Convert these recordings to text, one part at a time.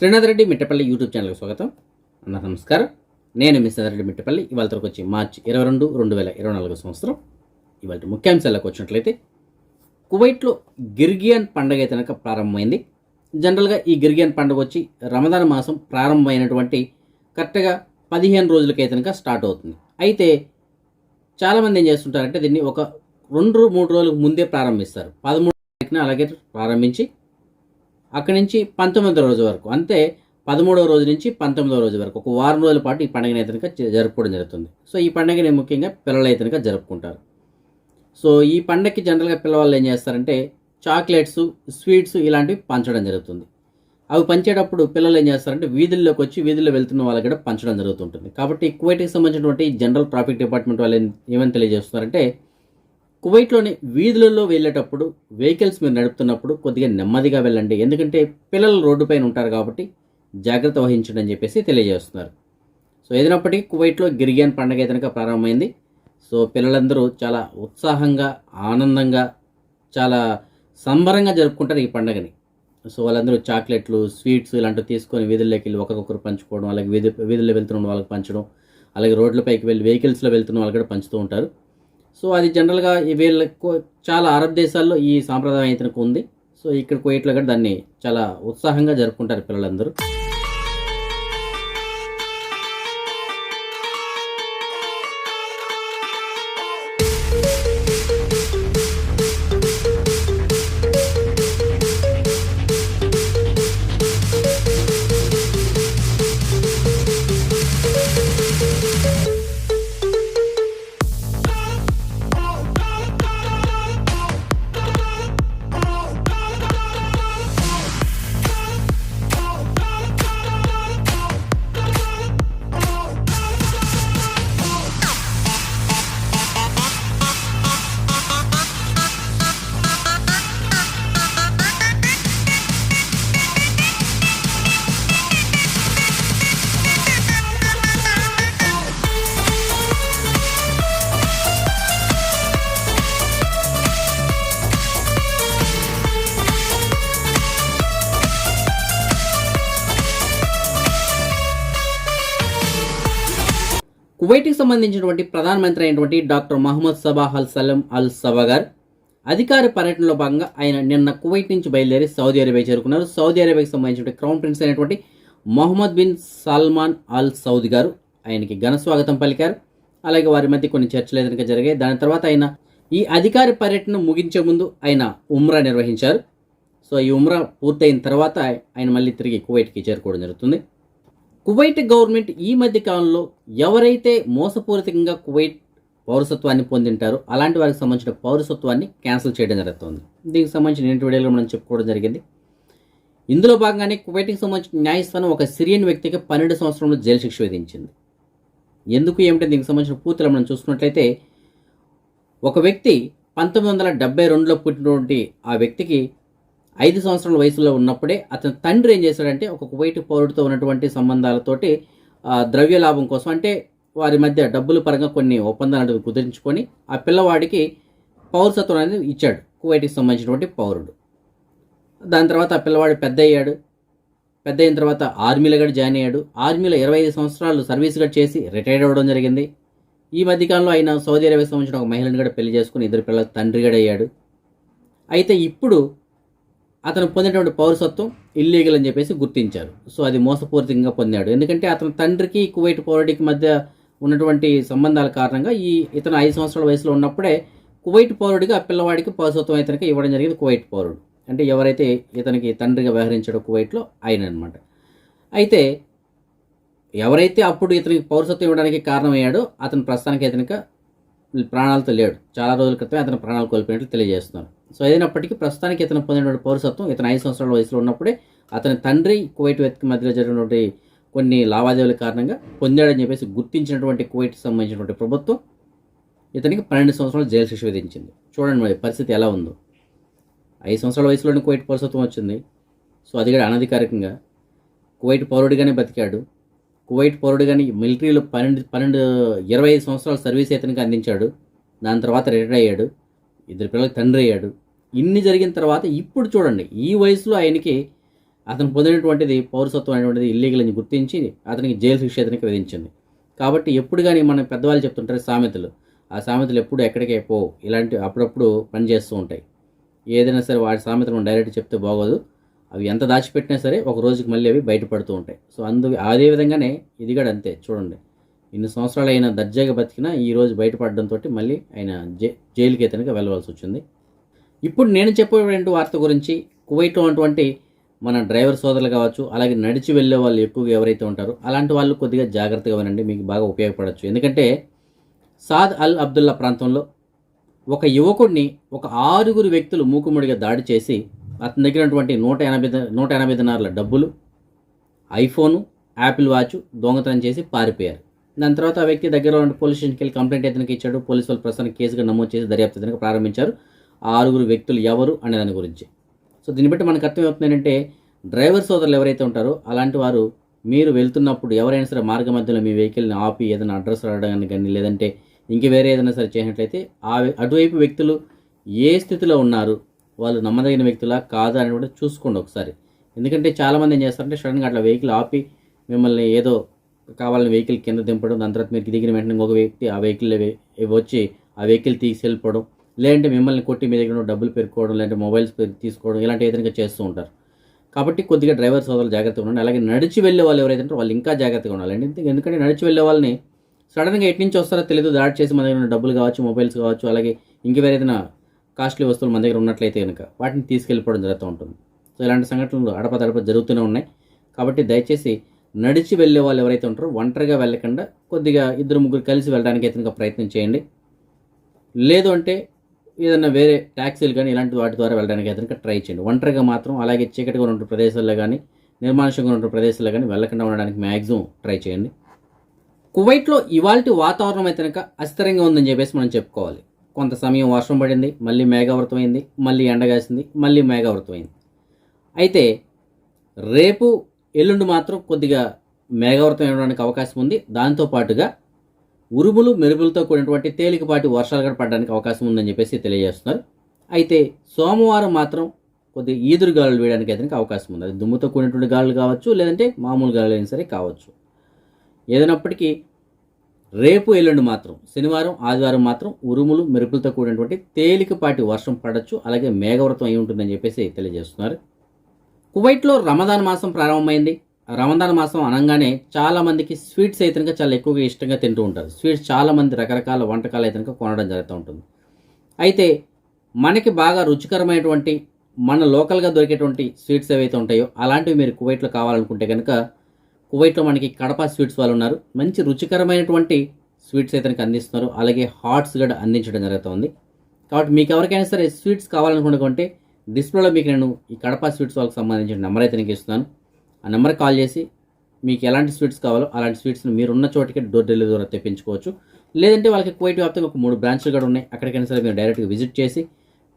Srinath Reddy Mittapalli YouTube ఛానల్కి స్వాగతం. అన్న నమస్కారం. నేను మీ శ్రీనాథ్ రెడ్డి మిట్టపల్లి. ఇవాళ వచ్చి మార్చి ఇరవై రెండు రెండు వేల ఇరవై నాలుగు సంవత్సరం. ఇవాళ ముఖ్యాంశాలకు వచ్చినట్లయితే కువైట్లో గిర్గియన్ పండుగ అయితే కనుక ప్రారంభమైంది. జనరల్గా ఈ గిర్గియన్ పండుగ వచ్చి రమదాన్ మాసం ప్రారంభమైనటువంటి కరెక్ట్గా పదిహేను రోజులకైతే కనుక స్టార్ట్ అవుతుంది. అయితే చాలామంది ఏం చేస్తుంటారంటే దీన్ని ఒక రెండు మూడు రోజులకు ముందే ప్రారంభిస్తారు. పదమూడు తారీఖున అలాగే ప్రారంభించి అక్కడి నుంచి పంతొమ్మిదో రోజు వరకు అంతే పదమూడవ రోజు నుంచి పంతొమ్మిదవ రోజు వరకు ఒక వారం రోజుల పాటు ఈ పండుగను అయితే జరుపుకోవడం జరుగుతుంది. సో ఈ పండుగని ముఖ్యంగా పిల్లలు అయితే జరుపుకుంటారు. సో ఈ పండగకి జనరల్గా పిల్లవాళ్ళు ఏం చేస్తారంటే చాక్లెట్స్ స్వీట్స్ ఇలాంటివి పంచడం జరుగుతుంది. అవి పంచేటప్పుడు పిల్లలు ఏం చేస్తారంటే వీధుల్లోకి వచ్చి వీధుల్లో వెళ్తున్న వాళ్ళకి కూడా పంచడం జరుగుతుంటుంది. కాబట్టి కువైట్కి సంబంధించినటువంటి జనరల్ ట్రాఫిక్ డిపార్ట్మెంట్ వాళ్ళు ఏమని తెలియజేస్తున్నారంటే కువైట్లోని వీధులలో వెళ్ళేటప్పుడు వెహికల్స్ మీరు నడుపుతున్నప్పుడు కొద్దిగా నెమ్మదిగా వెళ్ళండి. ఎందుకంటే పిల్లలు రోడ్డుపైన ఉంటారు కాబట్టి జాగ్రత్త వహించండి అని చెప్పేసి తెలియజేస్తున్నారు. సో ఏదైనప్పటికీ కువైట్లో గిరిగియన్ పండుగ అయితే కనుక ప్రారంభమైంది. సో పిల్లలందరూ చాలా ఉత్సాహంగా ఆనందంగా చాలా సంబరంగా జరుపుకుంటారు ఈ పండుగని. సో వాళ్ళందరూ చాక్లెట్లు స్వీట్స్ ఇలాంటివి తీసుకొని వీధుల్లోకి వెళ్ళి ఒకరికొకరు పంచుకోవడం అలాగే వీధి వీధుల్లో వెళ్తున్న వాళ్ళకి పంచడం అలాగే రోడ్లపైకి వెళ్ళి వెహికల్స్లో వెళ్తున్న వాళ్ళు కూడా పంచుతూ ఉంటారు. సో అది జనరల్గా వీళ్ళకు చాలా అరబ్ దేశాల్లో ఈ సాంప్రదాయం అయితే ఉంది. సో ఇక్కడ కువైట్లో కూడా దాన్ని చాలా ఉత్సాహంగా జరుపుకుంటారు పిల్లలందరూ. కువైట్కి సంబంధించినటువంటి ప్రధానమంత్రి అయినటువంటి డాక్టర్ మహమ్మద్ సబాహ్ అల్ సలం అల్ సబాగర్ అధికార పర్యటనలో భాగంగా ఆయన నిన్న కువైట్ నుంచి బయలుదేరి సౌదీ అరేబియా చేరుకున్నారు. సౌదీ అరేబియాకి సంబంధించిన క్రౌన్ ప్రిన్స్ అయినటువంటి Mohammed bin Salman Al Saud గారు ఆయనకి ఘన స్వాగతం పలికారు. అలాగే వారి మధ్య కొన్ని చర్చలు ఎదురుగా జరిగాయి. దాని తర్వాత ఆయన ఈ అధికార పర్యటన ముగించే ముందు ఆయన ఉమ్రా నిర్వహించారు. సో ఈ ఉమ్రా పూర్తయిన తర్వాత ఆయన మళ్ళీ తిరిగి కువైట్కి చేరుకోవడం జరుగుతుంది. కువైట్ గవర్నమెంట్ ఈ మధ్య కాలంలో ఎవరైతే మోసపూరితంగా కువైట్ పౌరసత్వాన్ని పొందింటారో అలాంటి వారికి సంబంధించిన పౌరసత్వాన్ని క్యాన్సిల్ చేయడం జరుగుతుంది. దీనికి సంబంధించిన ఇంటి వీడియోలో మనం చెప్పుకోవడం జరిగింది. ఇందులో భాగంగానే కువైట్కి సంబంధించిన న్యాయస్థానం ఒక సిరియన్ వ్యక్తికి పన్నెండు సంవత్సరంలో జైలు శిక్ష విధించింది. ఎందుకు ఏమిటో దీనికి సంబంధించిన పూర్తిలో మనం చూసుకున్నట్లయితే ఒక వ్యక్తి పంతొమ్మిది వందల డెబ్బై రెండులో పుట్టినటువంటి ఆ వ్యక్తికి ఐదు సంవత్సరాల వయసులో ఉన్నప్పుడే అతని తండ్రి ఏం చేశాడంటే ఒక కువైట్ పౌరుడితో ఉన్నటువంటి సంబంధాలతోటి ఆ, ద్రవ్య లాభం కోసం అంటే వారి మధ్య డబ్బుల పరంగా కొన్ని ఒప్పందాలు కుదిరించుకొని ఆ పిల్లవాడికి పౌరసత్వం అనేది ఇచ్చాడు కువైట్కి సంబంధించినటువంటి పౌరుడు. దాని తర్వాత ఆ పిల్లవాడు పెద్ద అయ్యాడు. పెద్ద అయిన తర్వాత ఆర్మీలో కూడా జాయిన్ అయ్యాడు. ఆర్మీలో ఇరవై ఐదు సంవత్సరాలు సర్వీస్ కూడా చేసి రిటైర్డ్ అవ్వడం జరిగింది. ఈ మధ్యకాలంలో ఆయన సౌదీ అరేబియా సంబంధించిన ఒక మహిళను కూడా పెళ్ళి చేసుకుని ఇద్దరు పిల్లల తండ్రి కూడా అయ్యాడు. అయితే ఇప్పుడు అతను పొందినటువంటి పౌరసత్వం ఇల్లీగల్ అని చెప్పేసి గుర్తించారు. సో అది మోసపూరితంగా పొందాడు. ఎందుకంటే అతని తండ్రికి కువైట్ పౌరుడికి మధ్య ఉన్నటువంటి సంబంధాల కారణంగా ఈ ఇతను ఐదు సంవత్సరాల వయసులో ఉన్నప్పుడే కువైట్ పౌరుడికి ఆ పిల్లవాడికి పౌరసత్వం ఇతనికి ఇవ్వడం జరిగింది కువైట్ పౌరుడు. అంటే ఎవరైతే ఇతనికి తండ్రిగా వ్యవహరించాడో కువైట్లో ఆయన అనమాట అయితే ఎవరైతే అప్పుడు ఇతనికి పౌరసత్వం ఇవ్వడానికి కారణమయ్యాడో అతను ప్రస్తుతానికి ఇతనిక ప్రాణాలతో లేడు చాలా రోజుల క్రితమే అతను ప్రాణాలు కోల్పోయినట్లు తెలియజేస్తున్నారు. సో ఏదైనప్పటికీ ప్రస్తుతానికి ఇతను పొందినటువంటి పౌరసత్వం ఇతను ఐదు సంవత్సరాల వయసులో ఉన్నప్పుడే అతని తండ్రి కువైట్ వ్యక్తి మధ్యలో జరిగినటువంటి కొన్ని లావాదేవీల కారణంగా పొందాడని చెప్పేసి గుర్తించినటువంటి కువైట్కి సంబంధించినటువంటి ప్రభుత్వం ఇతనికి పన్నెండు సంవత్సరాలు జైలు శిక్ష విధించింది. చూడండి మరి పరిస్థితి ఎలా ఉందో. ఐదు సంవత్సరాల వయసులోనే కువైట్ పౌరసత్వం వచ్చింది. సో అది కూడా అనధికారికంగా కువైట్ పౌరుడిగానే బతికాడు. కువైట్ పౌరుడిగానే మిలిటరీలో పన్నెండు పన్నెండు ఇరవై ఐదు సంవత్సరాల సర్వీస్ ఇతనికి అందించాడు. దాని తర్వాత రిటైర్ అయ్యాడు. ఇద్దరు పిల్లలకి తండ్రి అయ్యాడు. ఇన్ని జరిగిన తర్వాత ఇప్పుడు చూడండి ఈ వయసులో ఆయనకి అతను పొందినటువంటిది పౌరసత్వం అనేటువంటిది ఇల్లీగల్ అని గుర్తించి అతనికి జైలు శిక్ష అతనికి విధించింది. కాబట్టి ఎప్పుడు కానీ మన పెద్దవాళ్ళు చెప్తుంటారు సామెతలు. ఆ సామెతలు ఎప్పుడు ఎక్కడికే పో ఇలాంటి అప్పుడప్పుడు పనిచేస్తూ ఉంటాయి. ఏదైనా సరే వాటి సామెతలు మనం డైరెక్ట్ చెప్తే బాగోదు. అవి ఎంత దాచిపెట్టినా సరే ఒక రోజుకి మళ్ళీ అవి బయటపడుతూ ఉంటాయి. సో అందు అదే విధంగానే ఇది కూడా అంతే చూడండి. ఇన్ని సంవత్సరాలు అయినా దర్జాగా బతికినా ఈరోజు బయటపడడంతో మళ్ళీ ఆయన జై జైలుకి వెళ్ళవలసి వచ్చింది. ఇప్పుడు నేను చెప్పేటువంటి వార్త గురించి కువైట్లో ఉన్నటువంటి మన డ్రైవర్ సోదరులు కావచ్చు అలాగే నడిచి వెళ్ళే వాళ్ళు ఎక్కువగా ఎవరైతే ఉంటారో అలాంటి వాళ్ళు కొద్దిగా జాగ్రత్తగా వినండి మీకు బాగా ఉపయోగపడవచ్చు ఎందుకంటే సాద్ అల్ అబ్దుల్లా ప్రాంతంలో ఒక యువకుడిని ఒక ఆరుగురు వ్యక్తులు మూకుముడిగా దాడి చేసి అతని దగ్గర ఉన్నటువంటి నూట ఎనభై నూట ఎనభై దినారుల డబ్బులు ఐఫోను యాపిల్ వాచ్ దొంగతనం చేసి పారిపోయారు. దాని తర్వాత ఆ వ్యక్తి దగ్గర ఉన్న పోలీస్ స్టేషన్కి వెళ్ళి కంప్లైంట్ ఇతనికి ఇచ్చాడు. పోలీసు వాళ్ళు ప్రస్తుతానికి కేసుగా నమోదు చేసి దర్యాప్తు ఇతనికి ప్రారంభించారు. ఆ ఆరుగురు వ్యక్తులు ఎవరు అనే దాని గురించి. సో దీన్ని బట్టి మనకు అర్థమవుతుంది ఏంటంటే డ్రైవర్ సోదరులు ఎవరైతే ఉంటారో అలాంటి వారు మీరు వెళ్తున్నప్పుడు ఎవరైనా సరే మార్గ మధ్యలో మీ వెహికల్ని ఆపి ఏదైనా అడ్రస్ రావడానికి కానీ లేదంటే ఇంక వేరే ఏదైనా సరే చేసినట్లయితే ఆ అటువైపు వ్యక్తులు ఏ స్థితిలో ఉన్నారు వాళ్ళు నమ్మదగిన వ్యక్తులా కాదా అని కూడా చూసుకోండి ఒకసారి. ఎందుకంటే చాలామంది ఏం చేస్తారంటే సడన్గా అట్లా వెహికల్ ఆపి మిమ్మల్ని ఏదో కావాలని వెహికల్ కింద దింపడం దాని తర్వాత మీరు దిగిన వెంటనే ఇంకొక వ్యక్తి ఆ వెహికల్ వచ్చి ఆ వెహికల్ తీసి వెళ్ళిపోవడం లేదంటే మిమ్మల్ని కొట్టి మీ దగ్గర డబ్బులు పెరుకోవడం లేదంటే మొబైల్స్ తీసుకోవడం ఇలాంటి ఏదైనా చేస్తూ ఉంటారు. కాబట్టి కొద్దిగా డ్రైవర్ సోదరులు జాగ్రత్తగా ఉండండి. అలాగే నడిచి వెళ్ళే వాళ్ళు ఎవరైతే ఉంటారో వాళ్ళు ఇంకా జాగ్రత్తగా ఉండాలి. ఎందుకంటే- ఎందుకంటే నడిచి వెళ్ళే వాళ్ళని సడన్గా ఎటు నుంచి వస్తారో తెలియదు దాడి చేసి మన దగ్గర ఉన్న డబ్బులు కావచ్చు మొబైల్స్ కావచ్చు అలాగే ఇంక వేరేదైనా కాస్ట్లీ వస్తువులు మన దగ్గర ఉన్నట్లయితే కనుక వాటిని తీసుకెళ్ళిపోవడం జరుగుతూ ఉంటుంది. సో ఇలాంటి సంఘటనలు అడపదడప జరుగుతూనే ఉన్నాయి. కాబట్టి దయచేసి నడిచి వెళ్ళే వాళ్ళు ఎవరైతే ఉంటారో ఒంటరిగా వెళ్ళకుండా కొద్దిగా ఇద్దరు ముగ్గురు కలిసి వెళ్ళడానికి అయితే కనుక ప్రయత్నం చేయండి. లేదు అంటే ఏదైనా వేరే ట్యాక్సీలు కానీ ఇలాంటి వాటి ద్వారా వెళ్ళడానికి అయితే కనుక ట్రై చేయండి. ఒంటరిగా మాత్రం అలాగే చీకటిగా ఉన్న ప్రదేశాల్లో కానీ నిర్మానుషంగా ఉన్న ప్రదేశాల్లో కానీ వెళ్ళకుండా ఉండడానికి మ్యాక్సిమం ట్రై చేయండి. కువైట్లో ఇవాల్టి వాతావరణం అయితే కనుక అస్థిరంగా ఉందని చెప్పేసి మనం చెప్పుకోవాలి. కొంత సమయం వర్షం పడింది మళ్ళీ మేఘావృతమైంది మళ్ళీ ఎండగాసింది మళ్ళీ మేఘావృతమైంది. అయితే రేపు ఎల్లుండి మాత్రం కొద్దిగా మేఘావృతం ఇవ్వడానికి అవకాశం ఉంది. దాంతో పాటుగా ఉరుములు మెరుపులతో కూడినటువంటి తేలికపాటి వర్షాలు కూడా పడడానికి అవకాశం ఉందని చెప్పేసి తెలియజేస్తున్నారు. అయితే సోమవారం మాత్రం కొద్దిగా ఈదురు గాలులు వేయడానికి అయితే అవకాశం ఉంది. అది దుమ్ముతో కూడినటువంటి గాలులు కావచ్చు లేదంటే మామూలు గాలులు అయినా సరే కావచ్చు. ఏదైనప్పటికీ రేపు ఎల్లుండి మాత్రం శనివారం ఆదివారం మాత్రం ఉరుములు మెరుపులతో కూడినటువంటి తేలికపాటి వర్షం పడవచ్చు అలాగే మేఘవ్రతం అయి ఉంటుందని చెప్పేసి తెలియజేస్తున్నారు. కువైట్లో రమదాన్ మాసం ప్రారంభమైంది. రమదాన్ మాసం అనగానే చాలా మందికి స్వీట్స్ అయితే కనుక చాలా ఎక్కువగా ఇష్టంగా తింటూ ఉంటారు. స్వీట్స్ చాలామంది రకరకాల వంటకాలు అయితే కనుక కొనడం జరుగుతూ ఉంటుంది. అయితే మనకి బాగా రుచికరమైనటువంటి మన లోకల్గా దొరికేటువంటి స్వీట్స్ ఏవైతే ఉంటాయో అలాంటివి మీరు కువైట్లో కావాలనుకుంటే కనుక కువైట్లో మనకి కడప స్వీట్స్ వాళ్ళు ఉన్నారు. మంచి రుచికరమైనటువంటి స్వీట్స్ అయితే అందిస్తున్నారు. అలాగే హాట్స్ కూడా అందించడం జరుగుతుంది. కాబట్టి మీకు ఎవరికైనా సరే స్వీట్స్ కావాలనుకుంటే డిస్ప్లేలో మీకు నేను ఈ కడప స్వీట్స్ వాళ్ళకి సంబంధించిన నెంబర్ అయితే నీకు ఇస్తున్నాను. ఆ నెంబర్ కాల్ చేసి మీకు ఎలాంటి స్వీట్స్ కావాలో అలాంటి స్వీట్స్ని మీరు ఉన్న చోటికి డోర్ డెలివరీ ద్వారా తెప్పించుకోవచ్చు. లేదంటే వాళ్ళకి కువైట్ వ్యాప్తంగా ఒక మూడు బ్రాంచ్లు కూడా ఉన్నాయి. అక్కడికైనా సరే మీరు డైరెక్ట్గా విజిట్ చేసి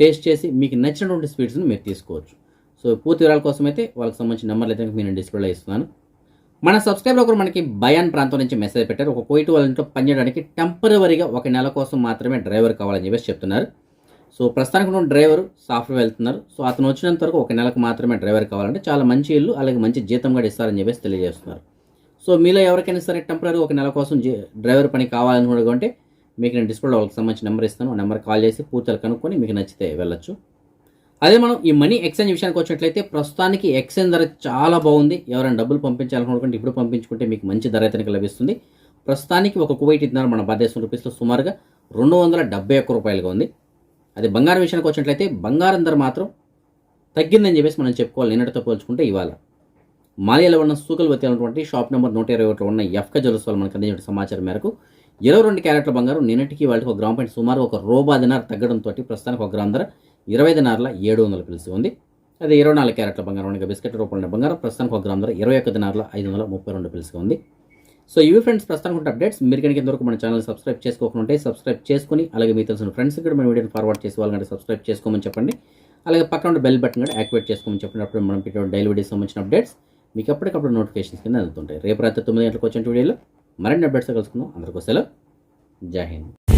టేస్ట్ చేసి మీకు నచ్చినటువంటి స్వీట్స్ని మీరు తీసుకోవచ్చు. సో పూర్తి వివరాల కోసం అయితే వాళ్ళకి సంబంధించిన నెంబర్లు అయితే నేను డిస్ప్లేలో ఇస్తున్నాను. మన సబ్స్క్రైబర్ ఒకరు మనకి బయాన్ ప్రాంతం నుంచి మెసేజ్ పెట్టారు. ఒక కోయిట్ వాళ్ళ ఇంట్లో పనిచేయడానికి టెంపరీగా ఒక నెల కోసం మాత్రమే డ్రైవర్ కావాలని చెప్పేసి చెప్తున్నారు. సో ప్రస్తుతానికి ఉన్న డ్రైవర్ సాఫ్ట్వేర్ వెళ్తున్నారు. సో అతను వచ్చినంత వరకు ఒక నెలకు మాత్రమే డ్రైవర్ కావాలంటే చాలా మంచి ఇల్లు అలాగే మంచి జీతం కూడా ఇస్తారని చెప్పేసి తెలియజేస్తున్నారు. సో మీలో ఎవరికైనా సరే టెంపరీ ఒక నెల కోసం డ్రైవర్ పని కావాలనుకుంటే మీకు నేను డిస్ప్లే వాళ్ళకి సంబంధించిన నెంబర్ ఇస్తాను. ఆ నెంబర్ కాల్ చేసి పూర్తిగా కనుక్కొని మీకు నచ్చితే వెళ్ళొచ్చు. అదే మనం ఈ మనీ ఎక్స్చేంజ్ విషయానికి వచ్చినట్లయితే ప్రస్తుతానికి ఎక్స్చేంజ్ ధర చాలా బాగుంది. ఎవరైనా డబ్బులు పంపించాలనుకుంటే ఇప్పుడు పంపించుకుంటే మీకు మంచి ధర అయితే లభిస్తుంది. ప్రస్తుతానికి ఒక కువైట్ ఇద్దరు మన భారతదేశం రూపీస్లో సుమారుగా రెండు వందల డెబ్బై ఒక్క రూపాయలుగా ఉంది. అదే బంగారం విషయానికి వచ్చినట్లయితే బంగారం ధర మాత్రం తగ్గిందని చెప్పేసి మనం చెప్పుకోవాలి. నిన్నటితో పోల్చుకుంటే ఇవాళ మాలియాలో ఉన్న సూకల్ వతి ఉన్నటువంటి షాప్ నెంబర్ నూట ఇరవై ఒకటిలో ఉన్న ఎఫ్క జ్యువెల్స్ మనకు అందించిన సమాచారం మేరకు ఇరవై రెండు క్యారెట్ల బంగారం నిన్నటికి వాళ్ళకి ఒక గ్రామ్ పాయింట్ సుమారు ఒక రూపాయి దినార్ తగ్గడంతో ప్రస్తుతానికి ఒక గ్రామ్ ధర ఇరవై దినార్ల ఏడు వందల పిలిచి ఉంది. అదే ఇరవై నాలుగు క్యారెట్ల బంగారం ఉండగా బిస్కెట్ రూపంలో బంగారం ప్రస్తుతానికి ఒక గ్రామ్ ధర ఇరవై ఒక్క దినార్ల ఐదు వందల ముప్పై రెండు పిలిచి ఉంది. సో ఇవి ఫ్రెండ్స్ ప్రస్తుతానికి ఉంటే అప్డేట్స్. మీరు కనుక ఇంతవరకు మన ఛానల్ సబ్స్క్రైబ్ చేసుకోకుండా సబ్స్క్రైబ్ చేసుకుని అలాగే మీ తెలిసిన ఫ్రెండ్స్ కూడా మన వీడియోని ఫార్వర్డ్ చేసి వాళ్ళకంటే సబ్స్క్రైబ్ చేసుకోమని చెప్పండి. అలాగే పక్కన ఉన్న బెల్ బటన్ కూడా యాక్టివేట్ చేసుకోమని చెప్పినప్పుడు మనం పెట్టిన డైలీ వీడియోస్ సంబంధించిన అప్డేట్స్ మీకు ఎప్పటికప్పుడు నోటిఫికేషన్స్ కింద అందుతుంటాయి. రేపు రాత్రి తొమ్మిది గంటలకు వచ్చిన వీడియోలో మరిన్ని అప్డేట్స్ కలుసుకుందాం. అందరికీ సెలవు. జై హింద్.